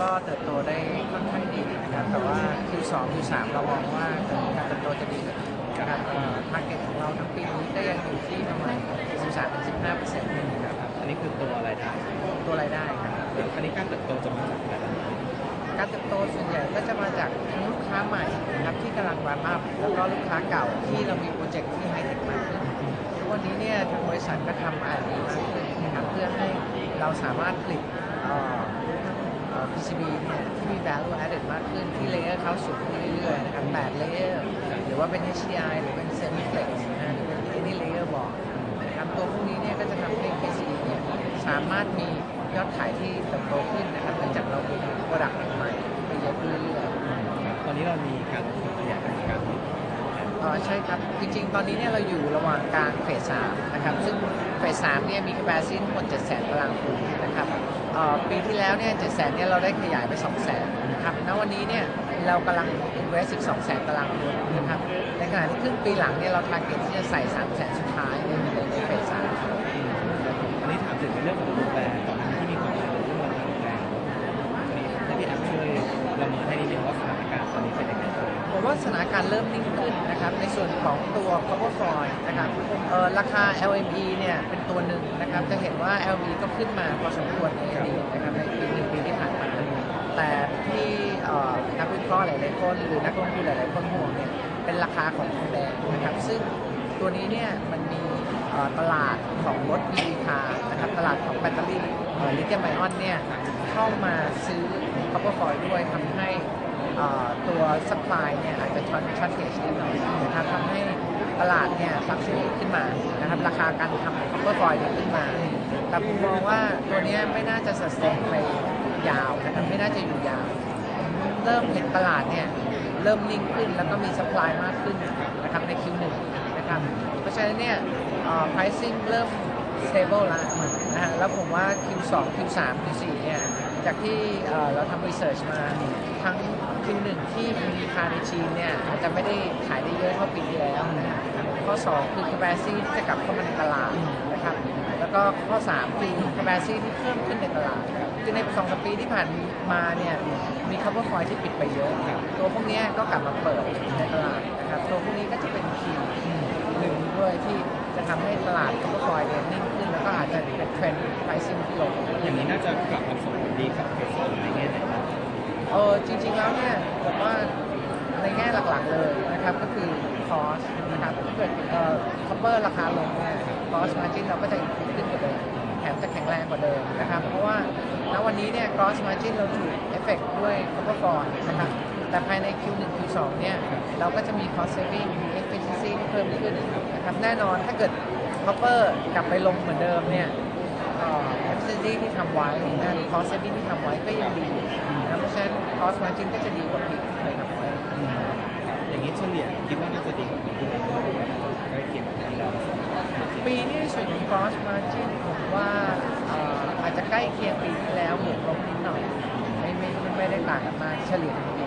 ก็เติบโตได้ค่อนข้างดีนะครับ แต่ว่า Q2 Q3 เรามองว่าการเติบโตจะดีกว่านี้นะครับทาร์เก็ตของเราทั้งปีนี้ก็ยังอยู่ที่ประมาณ 13-15เปอร์เซ็นต์นะครับอันนี้คือตัวรายได้ตัวรายได้ครับอันนี้การเติบโตจะมาจากอะไรบ้างการเติบโตส่วนใหญ่ก็จะมาจากทั้งลูกค้าใหม่นะครับที่กำลังวาร์มอัพแล้วก็ลูกค้าเก่าที่เรามีโปรเจกต์ที่ไฮเทคมากขึ้นทุกวันนี้เนี่ยทางบริษัทก็ทำอาดีมากขึ้นนะครับเพื่อให้เราสามารถผลิตเอ่อ เอ่อ PCB เนี่ยที่มี value added มากขึ้นที่เลเยอร์เขาสูงขึ้นเรื่อยๆนะครับ8เลเยอร์หรือว่าเป็น HDI หรือเป็น Semiflex นะหรือเป็น any layer บอร์ดนะครับตัวพวกนี้เนี่ยก็จะทำให้ PCB เนี่ยสามารถมียอดขายที่เติบโตขึ้นนะครับเนื่องจากเรามีโปรดักต์ใหม่ไปเยอะขึ้นเรื่อยๆ ตอนนี้เรามีการขยายกิจการ อ๋อใช่ครับ จริงๆ ตอนนี้เนี่ยเราอยู่ระหว่างกางเฟสสามนะครับ ซึ่งเฟสสามเนี่ยมี capacity ทั้งหมด7แสนตารางฟุตนะครับออปีที่แล้วเนี่ย7แสนเนี่ยเราได้ขยายไป2แสนนะครับ ณ วันนี้เนี่ยเรากำลัง invest อีก2แสนตารางฟุตนะครับ ในขณะที่ครึ่งปีหลังเนี่ยเรา target ที่จะใส่3แสนสุดท้ายในเฟสสามอันนี้ถามถึงเรื่องของรูปแบบก่อนหน้าที่มีความเรื่องราคาแพงวันนี้ให้พี่แอมช่วยประเมินให้นิดนึงว่าสถานการณ์ตอนนี้เป็นยังไง ว่าสถานการณ์เริ่มนิ่งขึ้นนะครับในส่วนของตัว cover foil นะครับราคา LME เนี่ยเป็นตัวหนึ่งนะครับจะเห็นว่า LME ก็ขึ้นมาพอสมควรในอดีตนะครับในปีหนึ่งปีที่ผ่านมาแต่ที่นักวิเคราะห์หลายๆคนหรือนักลงทุนหลายๆคนห่วงเนี่ยเป็นราคาของทองแดงนะครับซึ่งตัวนี้เนี่ยมันมีตลาดของรถ EV car นะครับตลาดของแบตเตอรี่ลิเธียมไอออนเนี่ยเข้ามาซื้อ copper foil ด้วยทำให้ ตัว supply เนี่ยอาจจะช็อตช็อตเทชนิดหน่อยนะครับทำให้ตลาดเนี่ยฟักชูขึ้นมานะครับราคาการทำ copper foil เนี่ยขึ้นมา แต่ผมมองว่าตัวนี้ไม่น่าจะ sustain ไปยาวนะครับไม่น่าจะอยู่ยาว เริ่มเห็นตลาดเนี่ยเริ่มนิ่งขึ้นแล้วก็มี supply มากขึ้นนะครับใน Q1 นะครับเพราะฉะนั้นเนี่ย pricing เริ่ม stable แล้วนะฮะแล้วผมว่า Q2 Q3 Q4 เนี่ย จากที่เราทำ research มาทั้ง Q1 ที่มีคาในจีนเนี่ยอาจจะไม่ได้ขายได้เยอะเท่าปีที่แล้วนะข้อ 2 คือ capacity ที่จะกลับเข้ามาในตลาดนะครับแล้วก็ข้อ 3 คือ capacity ที่เพิ่มขึ้นในตลาดคือใน2 3ปีที่ผ่านมาเนี่ยมี cover foil ที่ปิดไปเยอะ ตัวพวกนี้ก็กลับมาเปิดในตลาดนะครับตัวพวกนี้ก็จะเป็นคีย์หนึ่งด้วยที่จะทำให้ตลาด cover foil เนี่ย ก็อาจจะเป็นเทรนด์ pricing ที่ลงอย่างนี้น่าจะกลับมาส่งผลดีกับเฟสสองในแง่ไหนบ้างเออจริง ๆ แล้วเนี่ยผมว่าในแง่หลักๆเลยนะครับก็คือคอสนะครับถ้าเกิดเอ่อคัพเปอร์ราคาลงเนี่ยคอสมาจินเราก็จะขึ้นกว่าเดิมแถมจะแข็งแรงกว่าเดิมนะครับเพราะว่าณวันนี้เนี่ย cross margin เราถูกเอฟเฟกด้วย copper f o r นะครับแต่ภายใน Q1 Q2 เนี่ยเราก็จะมี cost saving มี efficiency ที่เพิ่มขึ้นนะครับแน่นอนถ้าเกิด copper กลับไปลงเหมือนเดิมเนี่ยเอ่อ efficiency ที่ทำไว้นะหรือ cost saving ที่ทำไว้ก็ยังดีนะเพราะฉะนั้น cost margin ก็จะดีกว่าปีที่เคยทำไว้อย่างนี้เฉลี่ยคิดว่าน่าจะดีกว่าปีที่แล้วใกล้เคียงกับปีที่แล้วปีนี้ในส่วนของ cost margin ผมว่าเอ่ออาจจะใกล้เคียงปีที่แล้วบวกลบนิดหน่อย ไม่ไม่ไม่ได้ต่างกันมากเฉลี่ยทั้งปี